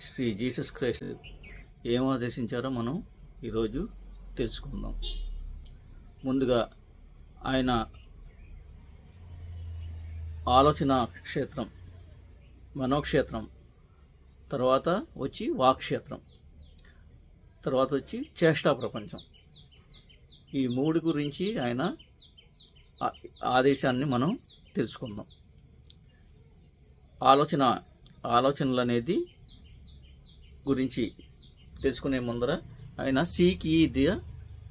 Shri Jesus Christ ఏం ఆదేశించారో మనం ఈరోజు తెలుసుకుందాం. ముందుగా ఆయన ఆలోచన క్షేత్రం మనోక్షేత్రం తర్వాత వచ్చి వాక్క్షేత్రం తర్వాత వచ్చి చేష్టా ప్రపంచం. ఈ మూడు గురించి ఆయన ఆదేశాన్ని మనం తెలుసుకుందాం. ఆలోచన ఆలోచనలు అనేది గురించి తెలుసుకునే ముందర ఆయన seek ye the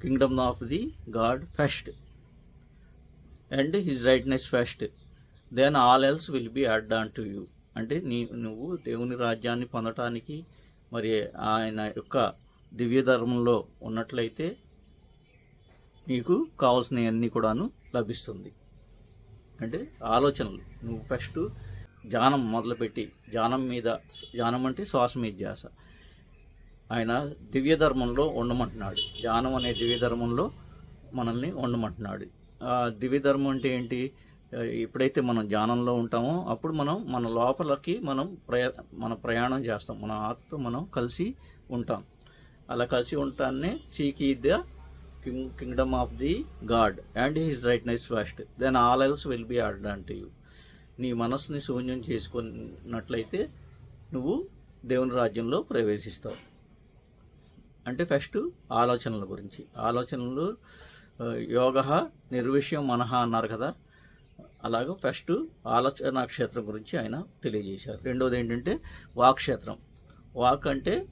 kingdom of the God first and his righteousness first then all else will be add on to you అంటే నీ నువ్వు దేవుని రాజ్యాన్ని పొందటానికి మరి ఆయన యొక్క దివ్య ధర్మంలో ఉన్నట్లయితే నీకు కావాల్సినవన్నీ కూడాను లభిస్తుంది. అంటే ఆలోచనలు. నువ్వు ఫస్ట్ ధ్యానం మొదలుపెట్టి ధ్యానం మీద జానం అంటే శ్వాస మీద ధ్యాస. ఆయన దివ్య ధర్మంలో ఉండమంటున్నాడు ధ్యానం అనే దివ్య ధర్మంలో మనల్ని ఉండమంటున్నాడు ఆ దివ్య ధర్మం అంటే ఏంటి? ఎప్పుడైతే మనం ధ్యానంలో ఉంటామో అప్పుడు మనం మన లోపలకి మనం ప్రయా మన ప్రయాణం చేస్తాం. మన ఆత్మతో మనం కలిసి ఉంటాం. అలా కలిసి ఉంటానే seek ye the king kingdom of the God and his righteousness first. Then all else will be add అంటే యూ. నీ మనస్సుని శూన్యం చేసుకున్నట్లయితే నువ్వు దేవుని రాజ్యంలో ప్రవేశిస్తావు. అంటే ఫస్ట్ ఆలోచనల గురించి. ఆలోచనలు యోగ నిర్విషయం మనహ అన్నారు కదా. అలాగే ఫస్ట్ ఆలోచన క్షేత్రం గురించి ఆయన తెలియజేశారు. రెండోది ఏంటంటే వాక్క్షేత్రం. వాక్ అంటే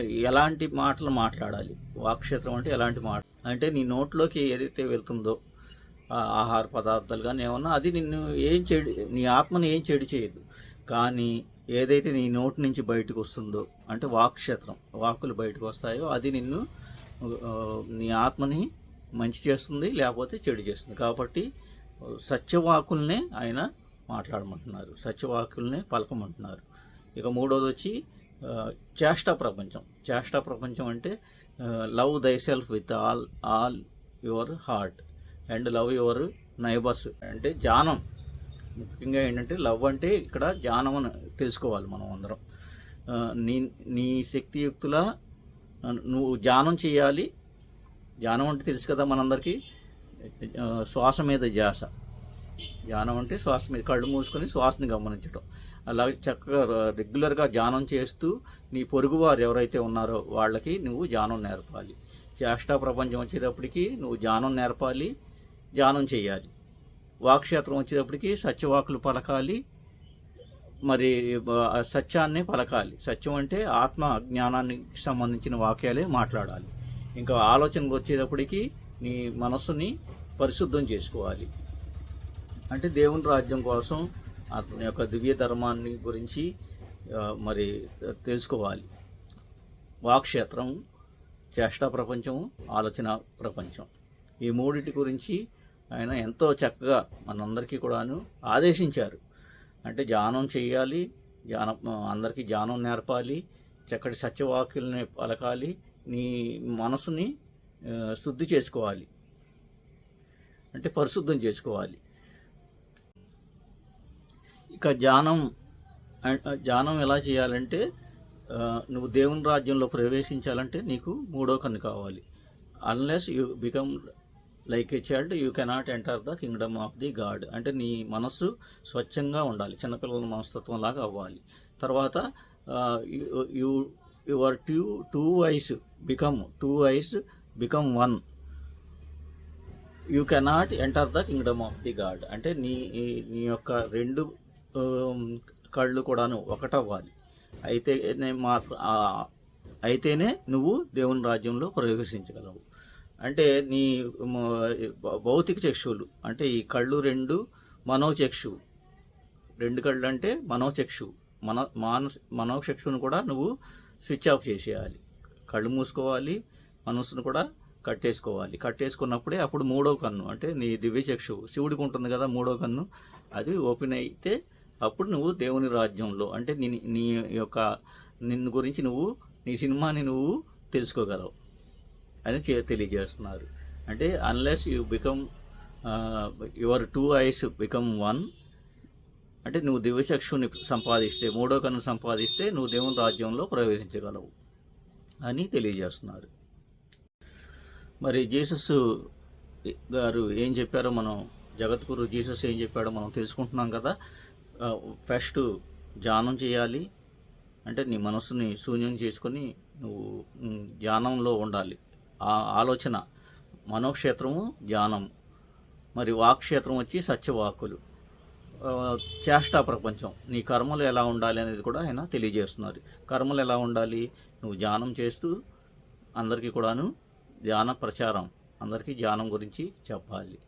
ఎలాంటి మాటలు మాట్లాడాలి? వాక్క్షేత్రం అంటే ఎలాంటి మాట అంటే నీ నోట్లోకి ఏదైతే వెళ్తుందో ఆహార పదార్థాలు కానీ ఏమన్నా అది నిన్ను ఏం చెడు నీ ఆత్మని ఏం చెడు చేయదు. కానీ ఏదైతే నీ నోటి నుంచి బయటకు వస్తుందో అంటే వాక్క్షేత్రం వాకులు వాక్కులు బయటకు వస్తాయో అది నిన్ను నీ ఆత్మని మంచి చేస్తుంది లేకపోతే చెడు చేస్తుంది. కాబట్టి సత్యవాకుల్నే ఆయన మాట్లాడమంటున్నారు సత్యవాకుల్నే పలకమంటున్నారు. ఇక మూడోది వచ్చి చేష్ట చేష్టా ప్రపంచం. చేష్టా ప్రపంచం అంటే love thy self with all all your heart. And love your neighbours అంటే ధ్యానం ముఖ్యంగా ఏంటంటే లవ్ అంటే ఇక్కడ జానం అని తెలుసుకోవాలి మనం అందరం. నీ నీ శక్తియుక్తుల నువ్వు ధ్యానం చేయాలి. ధ్యానం అంటే తెలుసు కదా మనందరికీ? శ్వాస మీద ధ్యాస ధ్యానం అంటే శ్వాస మీద కళ్ళు మూసుకొని శ్వాసని గమనించడం అలాగే చక్కగా రెగ్యులర్గా ధ్యానం చేస్తూ నీ పొరుగువారు ఎవరైతే ఉన్నారో వాళ్ళకి నువ్వు ధ్యానం నేర్పాలి. చేష్టా ప్రపంచం వచ్చేటప్పటికి నువ్వు ధ్యానం నేర్పాలి. ధ్యానం చేయాలి. వాక్క్షేత్రం వచ్చేటప్పటికి సత్యవాకులు పలకాలి. మరి సత్యాన్ని పలకాలి. సత్యం అంటే ఆత్మ జ్ఞానానికి సంబంధించిన వాక్యాలే మాట్లాడాలి. ఇంకా ఆలోచనలు వచ్చేటప్పటికి నీ మనస్సుని పరిశుద్ధం చేసుకోవాలి. అంటే దేవుని రాజ్యం కోసం అతని యొక్క దివ్య ధర్మాన్ని గురించి మరి తెలుసుకోవాలి. వాక్క్షేత్రం చేష్టా ప్రపంచం ఆలోచన ప్రపంచం. ఈ మూడింటి గురించి ఆయన ఎంతో చక్కగా మనందరికీ కూడాను ఆదేశించారు. అంటే ధ్యానం చేయాలి ధ్యానం అందరికీ ధ్యానం నేర్పాలి చక్కటి సత్యవాక్యుల్ని పలకాలి నీ మనసుని శుద్ధి చేసుకోవాలి. అంటే పరిశుద్ధం చేసుకోవాలి. ఇక ధ్యానం ధ్యానం ఎలా చేయాలంటే నువ్వు దేవుని రాజ్యంలో ప్రవేశించాలంటే నీకు మూడో కన్ను కావాలి. Unless you become like a child you cannot enter the kingdom of the God అంటే నీ మనస్సు స్వచ్ఛంగా ఉండాలి చిన్నపిల్లల మనస్తత్వం లాగా అవ్వాలి. తర్వాత you your two two eyes become two eyes become one you cannot enter the kingdom of the God అంటే నీ నీ యొక్క రెండు కళ్ళు కూడాను ఒకటవ్వాలి. అయితే మా అయితేనే నువ్వు దేవుని రాజ్యంలో ప్రవేశించగలవు. అంటే నీ భౌతిక చక్షువులు. అంటే ఈ కళ్ళు రెండు మనోచక్షువు. రెండు కళ్ళు అంటే మనోచక్షు మన మానస మనోచక్షువును కూడా నువ్వు స్విచ్ ఆఫ్ చేసేయాలి. కళ్ళు మూసుకోవాలి మనస్సును కూడా కట్టేసుకోవాలి. కట్టేసుకున్నప్పుడే అప్పుడు మూడో కన్ను అంటే నీ దివ్య చక్షు శివుడికి ఉంటుంది కదా మూడో కన్ను అది ఓపెన్ అయితే అప్పుడు నువ్వు దేవుని రాజ్యంలో అంటే నీ నీ యొక్క నిన్ను గురించి నువ్వు నీ సినిమాని నువ్వు తెలుసుకోగలవు. అని చే తెలియజేస్తున్నారు. అంటే unless you become your two eyes become one అంటే నువ్వు దివ్యచక్షుని సంపాదిస్తే మూడో కన్ను సంపాదిస్తే నువ్వు దేవుని రాజ్యంలో ప్రవేశించగలవు అని తెలియజేస్తున్నారు. మరి జీసస్ గారు ఏం చెప్పారో మనం జగద్గురు జీసస్ ఏం చెప్పాడో మనం తెలుసుకుంటున్నాం కదా. ఫస్ట్ ధ్యానం చేయాలి. అంటే నీ మనసుని శూన్యం చేసుకొని నువ్వు ధ్యానంలో ఉండాలి. ఆ ఆలోచన మనోక్షేత్రము ధ్యానం మరి వాక్క్షేత్రం వచ్చి సత్యవాకులు చేష్టా ప్రపంచం. నీ కర్మలు ఎలా ఉండాలి అనేది కూడా ఆయన తెలియజేస్తున్నారు. కర్మలు ఎలా ఉండాలి? నువ్వు ధ్యానం చేస్తూ అందరికీ కూడాను ధ్యాన ప్రచారం అందరికీ ధ్యానం గురించి చెప్పాలి.